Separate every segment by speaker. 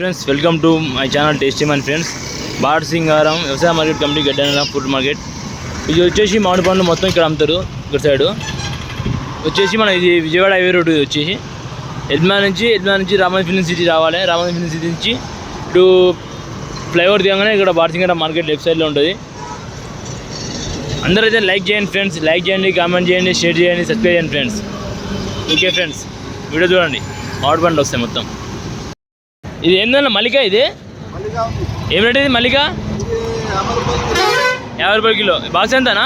Speaker 1: Friends welcome to my channel tasty man friends Batasingaram వ్యవసాయ market committee గడ్డ food market ఇది వచ్చేసి మామిడి పండ్లు మొత్తం ఇక్కడ అమ్ముతారు ఇక్కడ సైడు. వచ్చేసి మన ఇది విజయవాడ హైవే రోడ్ ఇది వచ్చేసి. ఎద్మా నుంచి ఎద్మా నుంచి రామన్ ఫిలిం సిటీ రావాలి. రామన్ ఫిలిం సిటీ నుంచి ఇటు ఫ్లైఓవర్ దిగంగానే ఇక్కడ బాడ్సింగర మార్కెట్ లెఫ్ట్ సైడ్లో ఉంటుంది. అందరూ అయితే లైక్ చేయండి ఫ్రెండ్స్ లైక్ చేయండి కామెంట్ చేయండి షేర్ చేయండి సబ్స్క్రైబ్ చేయండి ఫ్రెండ్స్ ఓకే ఫ్రెండ్స్ వీడియో చూడండి. మామిడి పండ్లు వస్తాయి మొత్తం. ఇది ఏందన్న మల్లిక ఇది. ఏం రేట్ ఇది మల్లిక. యాభై రూపాయల కిలో. బాక్స్ ఎంతనా?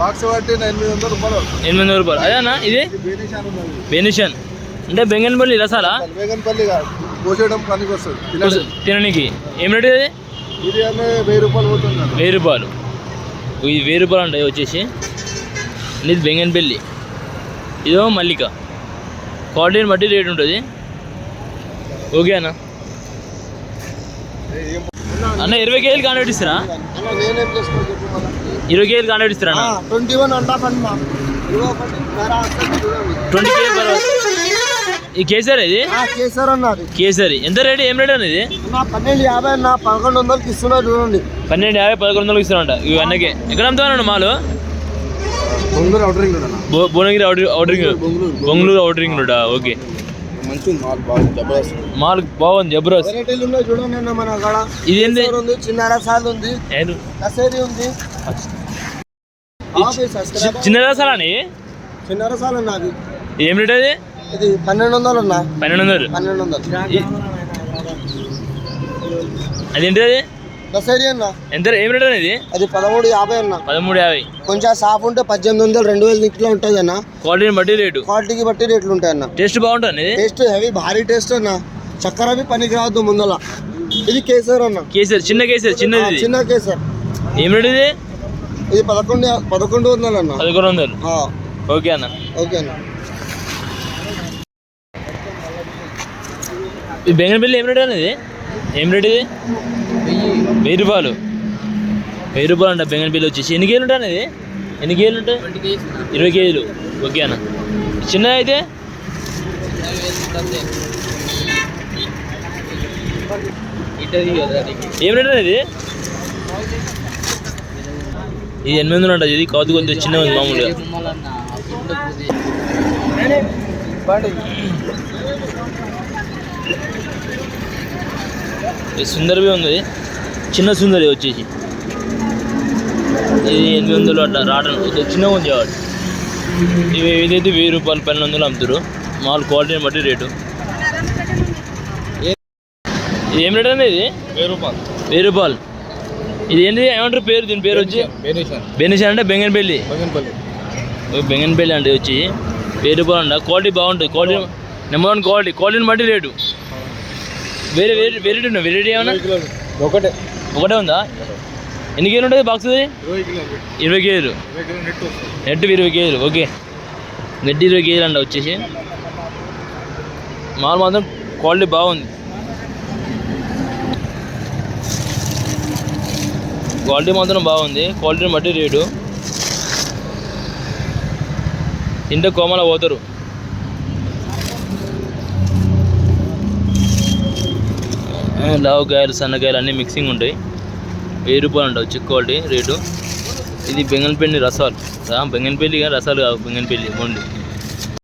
Speaker 2: బాక్స్ ఎనిమిది వందల రూపాయలు
Speaker 1: ఎనిమిది వందల రూపాయలు. అదేనా ఇది?
Speaker 2: బేనిషాన్
Speaker 1: అంటే బెంగన్పల్లి రసాలా?
Speaker 2: పనికి వస్తుంది.
Speaker 1: తినడానికి. ఏం రేట్ ఇది?
Speaker 2: వెయ్యి రూపాయలు పోతుంది.
Speaker 1: వెయ్యి రూపాయలు. ఇది వెయ్యి రూపాయలు ఉంటాయి వచ్చేసి. ఇది బెంగన్పల్లి. ఇదో మల్లిక. క్వాలిటీని బట్టి రేట్ ఉంటుంది. ఓకే అన్న. అన్న ఇరవై కేజీలు కాంట్రాక్ట్ ఇస్తారా. ఇరవై కేజీలు కాంట్రాక్ట్ ఇస్తారా
Speaker 2: twenty one and half.
Speaker 1: Twenty KG ఈ కేసరి ఇది?
Speaker 2: కేసర్
Speaker 1: ఎంత రేట్ ఏం రేట్ అన్న
Speaker 2: పన్నెండు యాభై అన్న పదకొండు వందలకి ఇస్తున్నా చూడండి.
Speaker 1: పన్నెండు యాభై పదకొండు వందలకు ఇస్తారంట ఇవి అన్నకే. ఎక్కడ అమ్ముతానండి మాలు?
Speaker 2: Bongloor outer ring
Speaker 1: Bhuvanagiri outer outer ring
Speaker 2: Bongloor
Speaker 1: Bongloor outer ring road okay.
Speaker 2: మంచి మాల్ బాగుంది జబర్దస్త్.
Speaker 1: మాల్ బాగుంది జబర్దస్త్.
Speaker 2: వెరైటీలు ఉన్నాయి చూడండి అన్న మన అక్కడ
Speaker 1: ఇది ఏంది
Speaker 2: ఉంది చిన్న రసాలు ఉంది? కసేరి ఉంది.
Speaker 1: చిన్న రసాలా అండి
Speaker 2: చిన్న రసాలు అన్న అది.
Speaker 1: ఏం రేట్ అది?
Speaker 2: ఇది పన్నెండు వందలు అన్న.
Speaker 1: పన్నెండు వందలు.
Speaker 2: పన్నెండు వందలు.
Speaker 1: అదేంటి అది?
Speaker 2: కసేరి అన్న.
Speaker 1: ఎంత ఏం రేట్ అనేది
Speaker 2: అది పదమూడు యాభై అన్న.
Speaker 1: పదమూడు యాభై.
Speaker 2: కొంచెం సాఫ్ ఉంటే పద్దెనిమిది వందలు రెండు వేల నిట్లో ఉంటుంది అన్న.
Speaker 1: క్వాలిటీని బట్టి రేటు.
Speaker 2: క్వాలిటీకి బట్టి రేట్లు ఉంటాయి అన్న.
Speaker 1: టేస్ట్ బాగుంటుంది
Speaker 2: టేస్ట్ హెవీ భారీ టేస్ట్ అన్న. చక్కెర అవి పనికి రావద్దు ముందల. ఇది కేసర్ అన్న.
Speaker 1: కేసరి చిన్న కేసరి చిన్నది.
Speaker 2: చిన్న కేసర్.
Speaker 1: ఏం రేట్ ఇది?
Speaker 2: ఇది పదకొండు పదకొండు వందలు అన్న.
Speaker 1: పదకొండు వందలు. ఓకే అన్న.
Speaker 2: ఓకే అన్న.
Speaker 1: బిల్లు ఏం రేట్ అనేది ఏం రేట్ ఇది? వెయ్యి రూపాయలు వెయ్యి రూపాయలు అంట బెంగన్ బిల్లు వచ్చేసి ఎన్ని కేజీలు ఉంటాయి అనేది? ఎన్ని కేజీలు ఉంటాయి? ఇరవై కేజీలు. ఓకే అన్న. చిన్న అయితే? ఏం రేట్ అనేది? ఇది ఎనిమిది వందలు ఉంటుంది ఇది కాదు కొంచెం చిన్నగా ఉంది మామూలుగా. ఇది సుందరవి ఉంది. చిన్న సుందరి వచ్చేసి. ఇది ఎనిమిది వందలు అట్లా రావడం చిన్నగా ఉంది కాబట్టి. ఇవి ఇదైతే వెయ్యి రూపాయలు పన్నెండు వందలు అమ్ముతారు మామూలు క్వాలిటీని బట్టి రేటు. ఇది ఏం రేట్ అనేది ఇది?
Speaker 2: వెయ్యి రూపాయలు.
Speaker 1: వెయ్యి రూపాయలు. ఇది ఏంటి ఏమంటారు పేరు? దీని పేరు వచ్చి?
Speaker 2: బేనిషన్.
Speaker 1: బెనిష్ అంటే బెంగన్పల్లి.
Speaker 2: బగన్పల్లి.
Speaker 1: అంటే వచ్చి వెయ్యి రూపాయలు అంట. క్వాలిటీ బాగుంటుంది. Quality number one quality. క్వాలిటీని బట్టి రేటు. వేరే వేరే వెరైటీ ఉన్నాయి. వెరైటీ ఏమన్నా?
Speaker 2: ఒకటే.
Speaker 1: ఒకటే ఉందా? ఎన్ని కేజీలు ఉంటుంది బాక్స్
Speaker 2: ఇరవై
Speaker 1: కేజీలు
Speaker 2: నెట్
Speaker 1: ఇరవై కేజీలు ఓకే. నెట్ ఇరవై కేజీలు అంట వచ్చేసి. మాల్ మాత్రం క్వాలిటీ బాగుంది. క్వాలిటీ మాత్రం బాగుంది. క్వాలిటీని బట్టి రేటు. ఇంత కోమల పోతారు. లావు కాయలు సన్నకాయలు అన్నీ మిక్సింగ్ ఉంటాయి. వెయ్యి రూపాయలు ఉంటాయి చిక్కు క్వాలిటీ రేటు. ఇది బెంగన్పల్లి రసాలు. బెంగన్పల్లి కానీ రసాలు కావు బెంగన్పల్లి మొండి